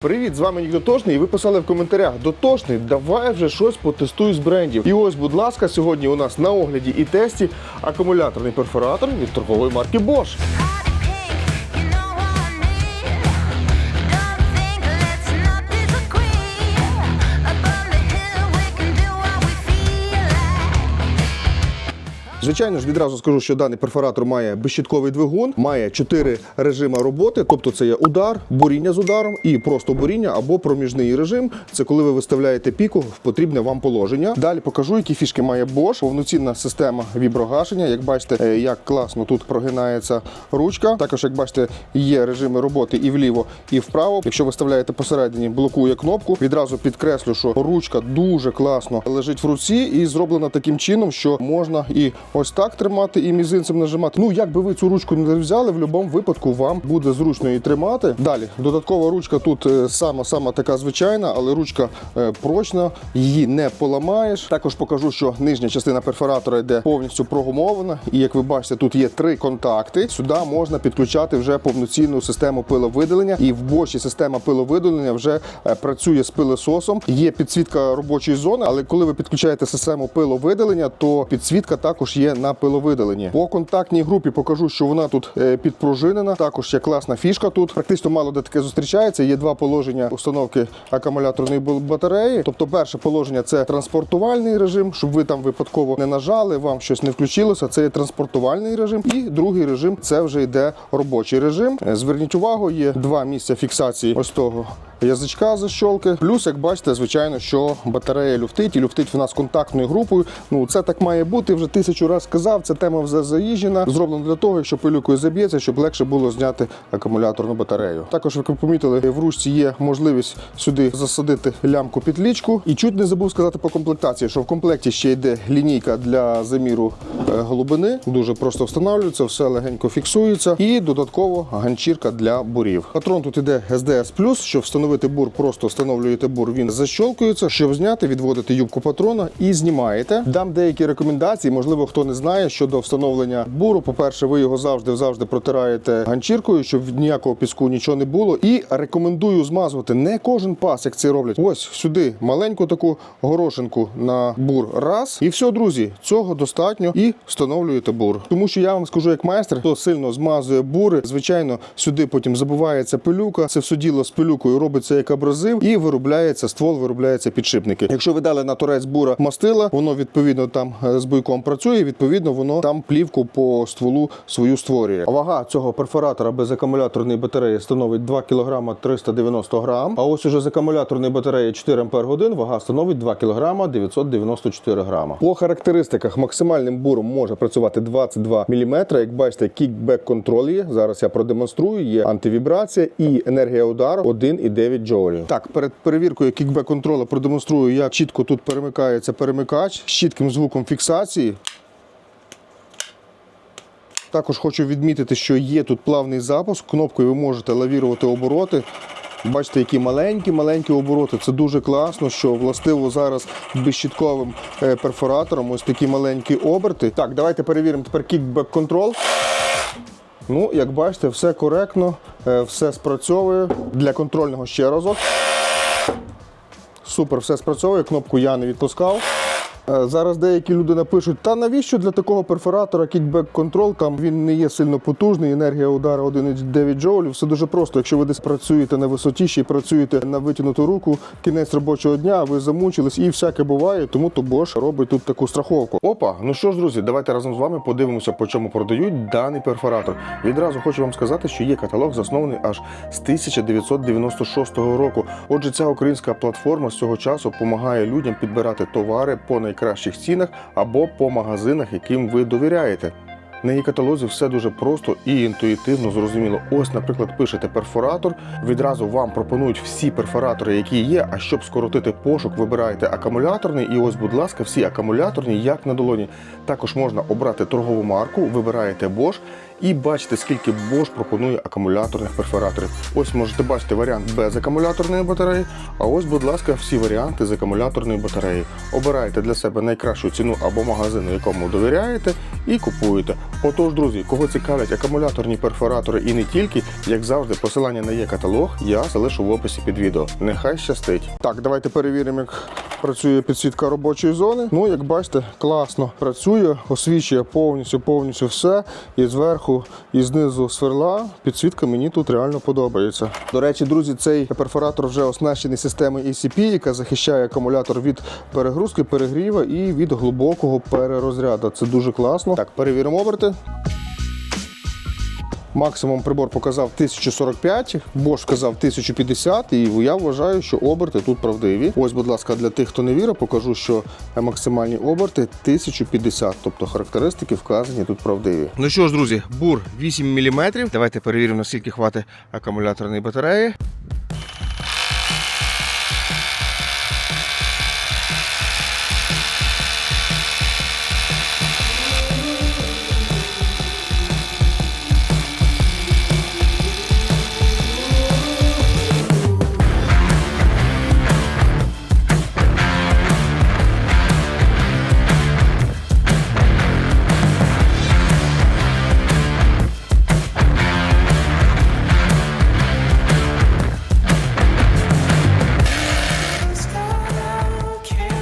Привіт, з вами Нік Дотошний, і ви писали в коментарях Дотошний, давай вже щось потестую з брендів. І ось, будь ласка, сьогодні у нас на огляді і тесті акумуляторний перфоратор від торгової марки Bosch. Звичайно ж, відразу скажу, що даний перфоратор має безщітковий двигун, має чотири режими роботи, тобто це є удар, буріння з ударом і просто буріння або проміжний режим. Це коли ви виставляєте піку в потрібне вам положення. Далі покажу, які фішки має Bosch. Повноцінна система віброгашення. Як бачите, е, як класно тут прогинається ручка. Також, як бачите, є режими роботи і вліво, і вправо. Якщо виставляєте посередині, блокує кнопку. Відразу підкреслю, що ручка дуже класно лежить в руці і зроблена таким чином, що можна і ось так тримати, і мізинцем нажимати. Ну, як би ви цю ручку не взяли, в будь-якому випадку вам буде зручно її тримати. Далі, додаткова ручка тут е, сама сама така звичайна, але ручка е, прочна, її не поламаєш. Також покажу, що нижня частина перфоратора йде повністю прогумована. І як ви бачите, тут є три контакти. Сюди можна підключати вже повноцінну систему пиловидалення. І в бочі система пиловидалення вже е, працює з пилососом. Є підсвітка робочої зони, але коли ви підключаєте систему пиловидалення, то підсвітка також є на пиловидаленні. По контактній групі покажу, що вона тут е, підпружинена. Також є класна фішка тут. Практично мало де таке зустрічається. Є два положення установки акумуляторної батареї. Тобто, перше положення це транспортувальний режим, щоб ви там випадково не нажали, вам щось не включилося. Це є транспортувальний режим. І другий режим це вже йде робочий режим. Е, Зверніть увагу, є два місця фіксації ось того. Язичка защолки. Плюс, як бачите, звичайно, що батарея люфтить і люфтить в нас контактною групою. Ну це так має бути. Вже тисячу разів сказав. Ця тема вже заїжджена. Зроблено для того, якщо пилюкою заб'ється, щоб легше було зняти акумуляторну батарею. Також, ви помітили, в ручці є можливість сюди засадити лямку підлічку. І чуть не забув сказати по комплектації, що в комплекті ще йде лінійка для заміру е, глибини. Дуже просто встановлюється, все легенько фіксується. І додатково ганчірка для бурів. Патрон тут іде SDS+, щоб встановити бур, просто встановлюєте бур, він защолкується. Щоб зняти, відводите юбку патрона і знімаєте. Дам деякі рекомендації. Можливо, хто не знає щодо встановлення буру. По-перше, ви його завжди завжди протираєте ганчіркою, щоб ніякого піску нічого не було. І рекомендую змазувати не кожен пас, як це роблять. Ось сюди маленьку таку горошинку на бур. Раз. І все, друзі, цього достатньо. І встановлюєте бур. Тому що я вам скажу, як майстер, хто сильно змазує бури, звичайно, сюди потім забувається пилюка. Це все діло з пилюкою робиться як абразив, і виробляється ствол, виробляється підшипники. Якщо ви дали на торець бура мастила, воно відповідно там е, з буйком працює. Відповідно, воно там плівку по стволу свою створює. Вага цього перфоратора без акумуляторної батареї становить 2 кг 390 грам. А ось уже з акумуляторної батареї 4 ампер годин вага становить 2 кг 994 грама. По характеристиках максимальним буром може працювати 22 мм. Як бачите, кікбек контроль є. Зараз я продемонструю. Є антивібрація і енергія удару 1,9 джоулів. Так, перед перевіркою кікбек контроля продемонструю, як чітко тут перемикається перемикач з чітким звуком фіксації. Також хочу відмітити, що є тут плавний запуск. Кнопкою ви можете лавірувати обороти. Бачите, які маленькі-маленькі обороти. Це дуже класно, що властиво зараз безщітковим е, перфоратором ось такі маленькі оберти. Так, давайте перевіримо тепер кікбек контрол. Ну, як бачите, все коректно, е, все спрацьовує. Для контрольного ще разок. Супер, все спрацьовує. Кнопку я не відпускав. Е, Зараз деякі люди напишуть, та навіщо для такого перфоратора кікбек контрол? Там він не є сильно потужний, енергія удару 1,9 джоулів. Все дуже просто. Якщо ви десь працюєте на висоті, ще й працюєте на витягнуту руку, кінець робочого дня, ви замучились і всяке буває, тому то Bosch робить тут таку страховку. Опа, ну що ж, друзі, давайте разом з вами подивимося, по чому продають даний перфоратор. Відразу хочу вам сказати, що є каталог, заснований аж з 1996 року. Отже, ця українська платформа з цього часу допомагає людям підбирати товари по найкращих цінах або по магазинах, яким ви довіряєте. На її каталозі все дуже просто і інтуїтивно зрозуміло. Ось, наприклад, пишете перфоратор. Відразу вам пропонують всі перфоратори, які є. А щоб скоротити пошук, вибираєте акумуляторний. І ось, будь ласка, всі акумуляторні, як на долоні. Також можна обрати торгову марку, вибираєте Bosch і бачите, скільки Bosch пропонує акумуляторних перфораторів. Ось можете бачити варіант без акумуляторної батареї. А ось, будь ласка, всі варіанти з акумуляторної батареї. Обирайте для себе найкращу ціну або магазину, якому довіряєте, і купуєте. Отож, друзі, кого цікавлять акумуляторні перфоратори і не тільки, як завжди, посилання на є каталог я залишу в описі під відео. Нехай щастить. Так, давайте перевіримо, як працює підсвітка робочої зони. Ну, як бачите, класно працює, освічує повністю, повністю все. І зверху, і знизу сверла. Підсвітка мені тут реально подобається. До речі, друзі, цей перфоратор вже оснащений системою ECP, яка захищає акумулятор від перегрузки, перегріва і від глибокого перерозряду. Це дуже класно. Так, перевіримо оберти. Максимум прибор показав 1045, Bosch сказав 1050, і я вважаю, що оберти тут правдиві. Ось, будь ласка, для тих, хто не вірить, покажу, що максимальні оберти 1050, тобто характеристики вказані тут правдиві. Ну що ж, друзі, бур 8 мм. Давайте перевіримо, наскільки хватить акумуляторної батареї.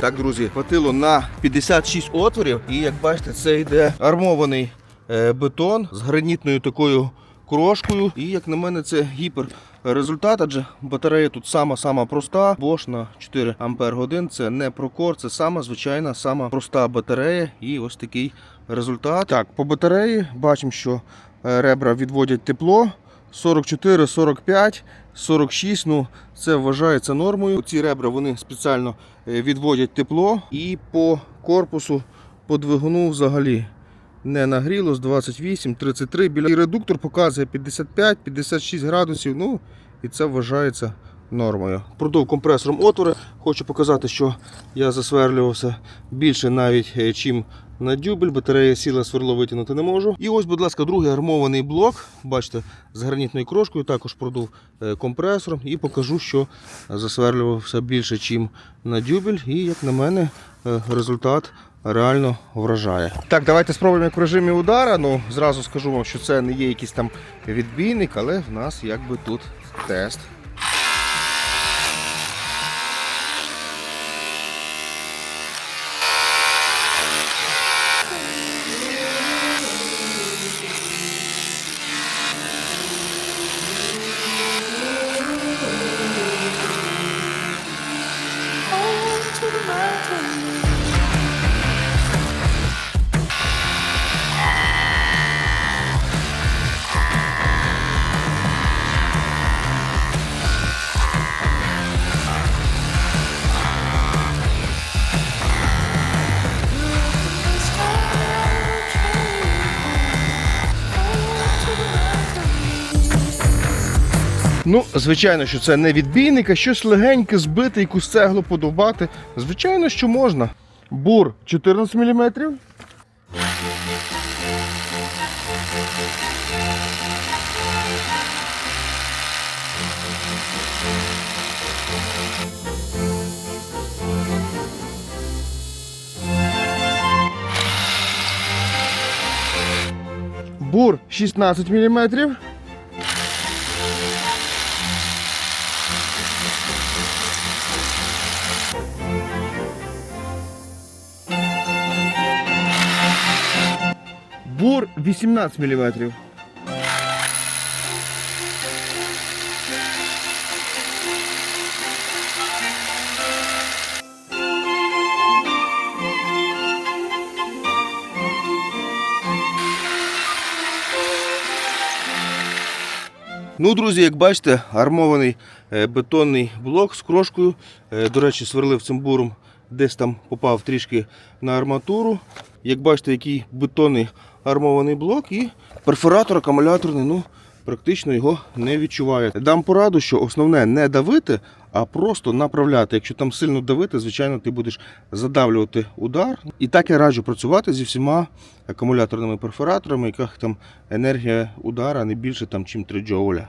Так, друзі, хватило на 56 отворів, і як бачите, це йде армований е, бетон з гранітною такою крошкою. І як на мене, це гіпер. Результат, адже батарея тут сама-сама проста. Bosch на 4 Ампер годин. Це не прокор, це сама звичайна, сама проста батарея. І ось такий результат. Так, по батареї бачимо, що е, ребра відводять тепло. 44, 45, 46, ну це вважається нормою. Ці ребра вони спеціально е, відводять тепло і по корпусу, по двигуну взагалі не нагрілось 28, 33. Біля і редуктор показує 55, 56 градусів. Ну і це вважається нормою. Продов компресором отвори. Хочу показати, що я засверлювався більше навіть е, чим на дюбель. Батарея сіла сверло витягнути не можу. І ось, будь ласка, другий армований блок. Бачите, з гранітною крошкою також продув е, компресором і покажу, що засверлювався більше, чим на дюбель. І як на мене, е, результат. Реально вражає. Так, давайте спробуємо як в режимі удара. Ну, зразу скажу вам, що це не є якийсь там відбійник, але в нас якби тут тест. Ну, звичайно, що це не відбійник, а щось легеньке, збите, якусь цеглу подовбати. Звичайно, що можна. Бур 14 мм. Бур 16 мм. Бур 18 мм. Ну, друзі, як бачите, армований е, бетонний блок з крошкою. Е, До речі, сверлив цим буром, десь там попав трішки на арматуру. Як бачите, який бетонний армований блок і перфоратор акумуляторний. Ну, практично його не відчуває. Дам пораду, що основне не давити, а просто направляти. Якщо там сильно давити, звичайно, ти будеш задавлювати удар. І так я раджу працювати зі всіма акумуляторними перфораторами, яких там енергія удара не більше, там, чим 3 джоуля.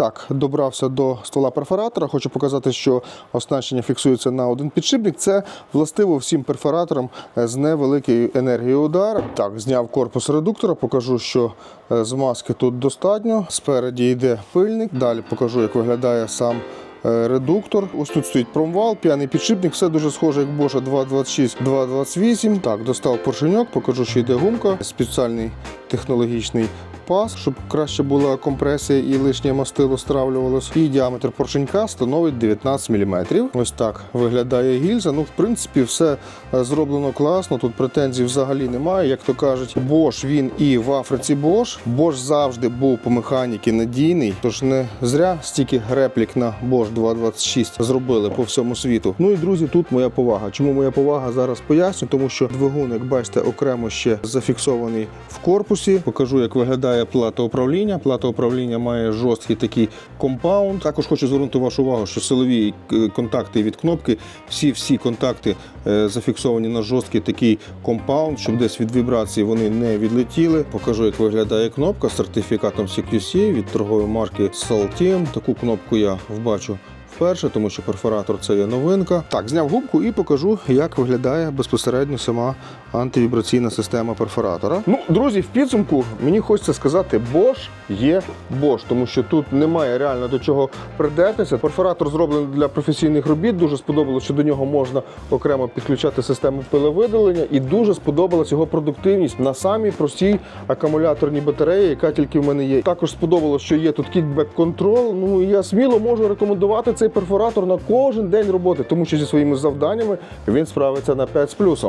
Так, добрався до ствола перфоратора. Хочу показати, що оснащення фіксується на один підшипник. Це властиво всім перфораторам е, з невеликою енергією удару. Так, зняв корпус редуктора, покажу, що е, змазки тут достатньо. Спереді йде пильник. Далі покажу, як виглядає сам. е, Редуктор, ось тут стоїть промвал, п'яний підшипник, все дуже схоже, як Bosch 226, 228. Так, достав поршеньок, покажу, що йде гумка, спеціальний технологічний пас, щоб краще була компресія і лишнє мастило стравлювалось. І діаметр поршенька становить 19 мм. Ось так виглядає гільза. Ну, в принципі, все е, зроблено класно. Тут претензій взагалі немає. Як то кажуть, Bosch він і в Африці Bosch. Bosch завжди був по механіки надійний. Тож не зря стільки реплік на Bosch 226 зробили по всьому світу. Ну і друзі, тут моя повага. Чому моя повага зараз поясню? Тому що двигун, як бачите, окремо ще зафіксований в корпусі. Покажу, як виглядає плата управління. Плата управління має жорсткий такий компаунд. Також хочу звернути вашу увагу, що силові е, контакти від кнопки, всі всі контакти е, зафіксовані на жорсткий такий компаунд, щоб десь від вібрації вони не відлетіли. Покажу, як виглядає кнопка з сертифікатом CQC від торгової марки Saltiem. Таку кнопку я вбачу вперше, тому що перфоратор це є новинка. Так, зняв губку і покажу, як виглядає безпосередньо сама антивібраційна система перфоратора. Ну, друзі, в підсумку мені хочеться сказати, Bosch є Bosch, тому що тут немає реально до чого придертися. Перфоратор зроблений для професійних робіт. Дуже сподобалося, що до нього можна окремо підключати систему пиловидалення, і дуже сподобалась його продуктивність на самій простій акумуляторній батареї, яка тільки в мене є. Також сподобалось, що є тут кікбек контрол. Ну і я сміло можу рекомендувати цей перфоратор на кожен день роботи, тому що зі своїми завданнями він справиться на 5 з плюсом.